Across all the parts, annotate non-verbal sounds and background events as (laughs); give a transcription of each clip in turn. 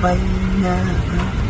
pahinga. Oh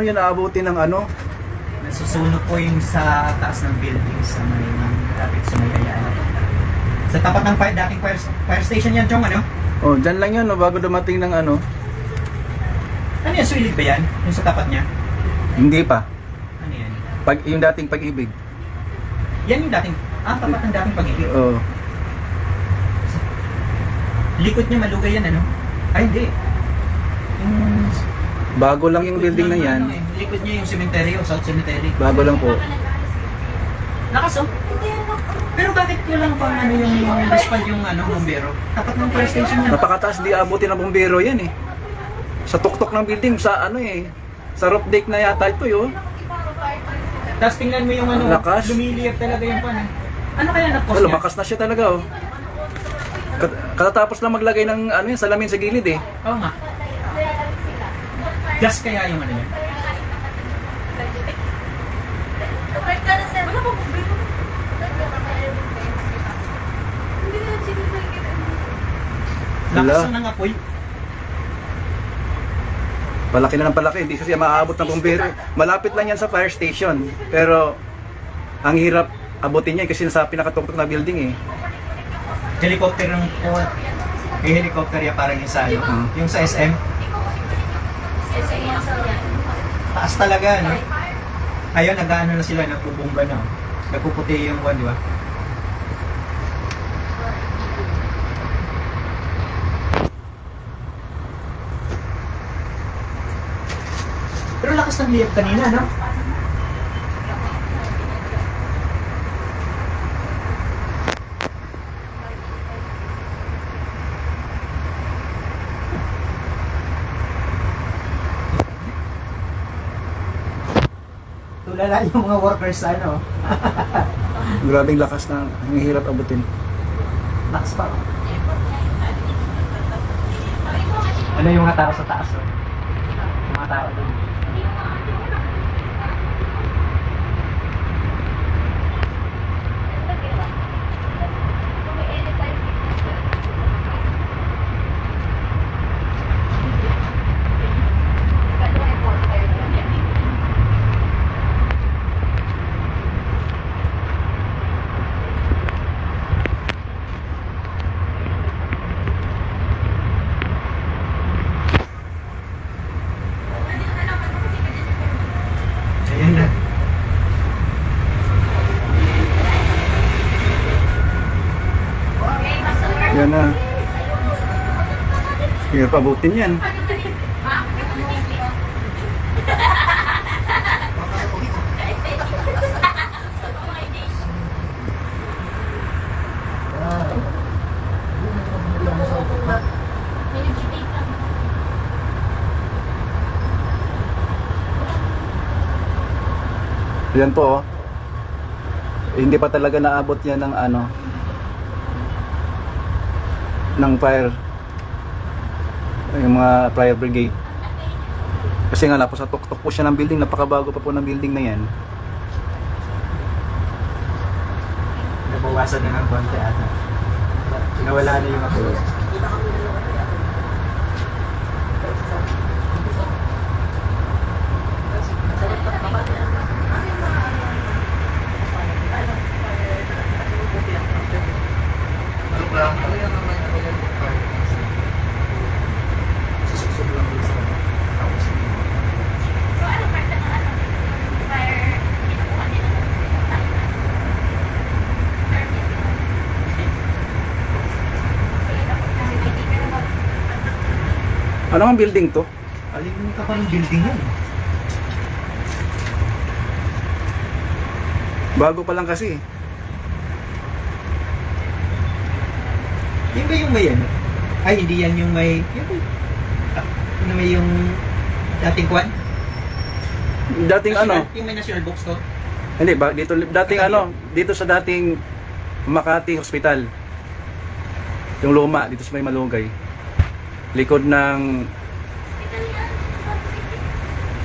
Paano yan aabutin ng ano? Nasusunog po yung sa taas ng building sa may kapit sa may Ayala. Sa tapat ng fire, dating fire, fire station yan, Chong, ano? Oh, dyan lang yan, no, bago dumating ng ano. Ano yan, sulit ba yan? Yung sa tapat niya? Hindi pa. Ano yan? Pag, yung dating pag-ibig. Yan yung dating, ah, tapat ng dating pag-ibig. Oh. Likod niya malugay yan, ano? Ay, hindi. Yung... Bago lang yung building na yan. Likod niya yung cemetery, o South Cemetery. Bago lang po. Lakas, oh. Pero bakit walang pang ano yung respond yung ano, bombero? Tapat ng fire station yan. Napakataas, di abutin ng bumbero yan eh. Sa tuktok ng building, sa ano eh. Sa roof deck na yata ito yun. Tapos tingnan mo yung ano, Lakas. lumiliyap talaga yung pan. eh. Ano kaya Oh, niya? lumakas na siya talaga oh. Kat- Katatapos lang maglagay ng ano yun, salamin sa gilid eh. Oo nga. Gas kaya yung ano niya? Wala pa problema. Hindi na sinunod Lakas Wala. na ng apoy. Palaki na ng palaki, hindi siya maaabot ng bumbero. Malapit lang yan sa fire station. Pero ang hirap abutin niya eh, kasi nasa pinakatuktok na building eh. Helicopter ng po. Yung helicopter yan parang yung sa ano. Yung sa SM. Taas talaga, no? Ayun, nag-ano na sila, nagpupumba na. Nagpuputi yung one, di ba? Pero lakas ng liyap kanina, no? Tulala yung mga workers sa ano. (laughs) Grabing lakas na, ang hirap abutin. Lakas pa. Ano yung mga tao sa taas? Oh? Yung mga tao doon. Hirap abutin yan. Yan po oh. Hindi pa talaga naabot yan ng ano ng fire yung mga fire brigade kasi nga lapos sa tuktok po siya ng building napakabago pa po ng building na yan Nabawasan na ng konti ata. Nawala na yung ako. Ano ang building to? Alin ka pa ng building yan. bago pa lang kasi Yun ba yung may ano? Ay, hindi yan yung may... May- ah, ano may yung dating kwan? Dating ano? Yung may national bookstore? Hindi ba dito dating ano, dito sa dating Makati Hospital. Yung luma dito sa may Malugay. Likod ng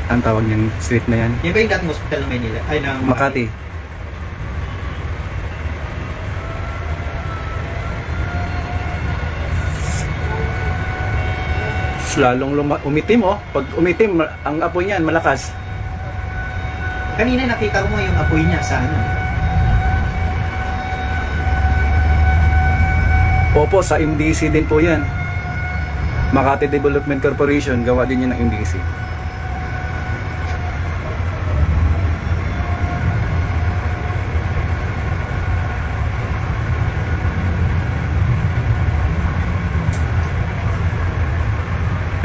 ang tawag niyang street na yan. Yan ba yung dating hospital ng Manila? Ay, ng Makati. Lalong umitim oh. Pag umitim, ang apoy niyan malakas. Kanina nakita mo yung apoy niya sa ano. Opo, sa MDC din po yan. Makati Development Corporation, gawa din yan ng MDC.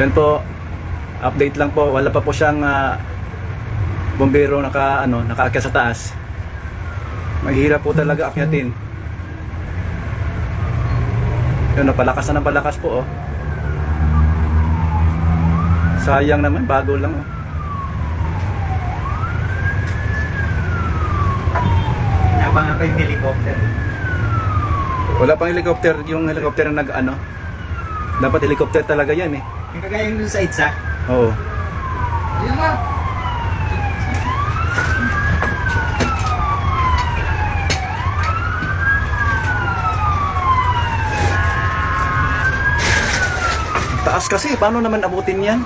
Yan po, update lang po, wala pa po siyang ah, bombero naka, ano, nakaakyat sa taas. Mahirap po talaga akyatin. Yun, no, palakas na ng palakas po, oh. Sayang naman, bago lang, oh. Nabangan pa yung helicopter. Wala pang helicopter, yung helicopter na nag, ano, dapat helicopter talaga yan, eh. Yung kagaya yung dun sa EDSA. Oo. Yun nga. Taas kasi, paano naman abutin yan?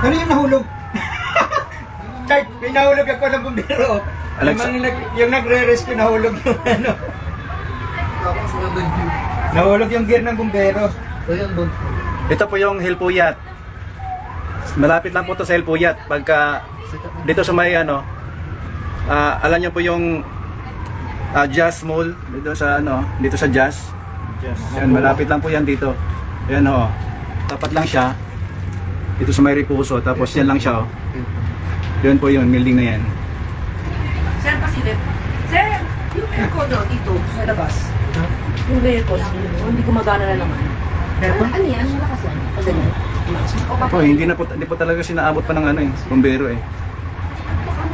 Ano yung nahulog? (laughs) Kahit may nahulog ako ng bumbero. Alexa. Yung, nag, yung nagre-rescue nahulog yung (laughs) ano. Nahulog yung gear ng bumbero. Ito po yung Hilpuyat. Malapit lang po to sa Hilpuyat. Pagka dito sa may ano, ah, alam niyo po yung ah, Jazz Mall dito sa ano, dito sa Jazz. Yan, malapit lang po yan dito. Yan oh. Tapat lang siya. Dito sa may Ripuso. Tapos yan lang siya oh. Yun po yun, building na yan. Sir, pasilip. Sir, yung aircon dito sa labas. Yung aircon, hindi gumagana na naman. Aircon? Ano, ano yan? Malakas yan. Ganyan. O Po, pa hindi na po hindi po talaga sinaabot pa ng ano eh, bombero eh.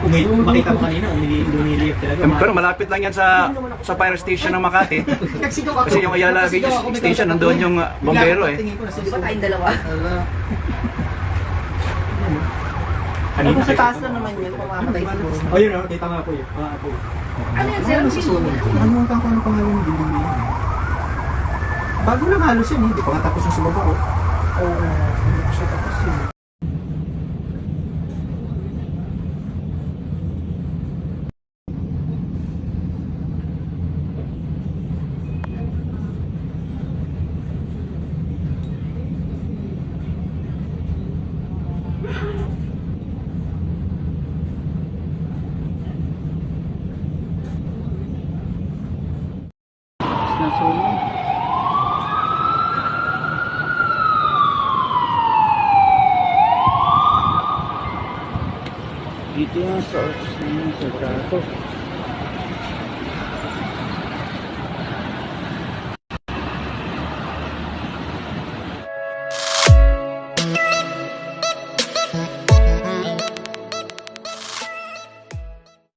Umi makita mo kanina, umili lumiliyap talaga. Pero malapit lang yan sa sa fire station ng Makati. Kasi yung Ayala may Station, nandoon yung, uh, bombero eh. tingin ko, Di ba tayong dalawa? Kanina Sa taas na naman yun, mamamatay siguro. Oh, yun, oh, kita nga po yun. Ah, po. Ano yan, sir? Ang susunod. Nakalimutan ko ano pangalan ng building na yun. Bago lang halos yun, eh. Hindi pa nga tapos yung sa baba, oh. Oo, hindi pa siya tapos yun. Dito yan sa office namin sa Tato.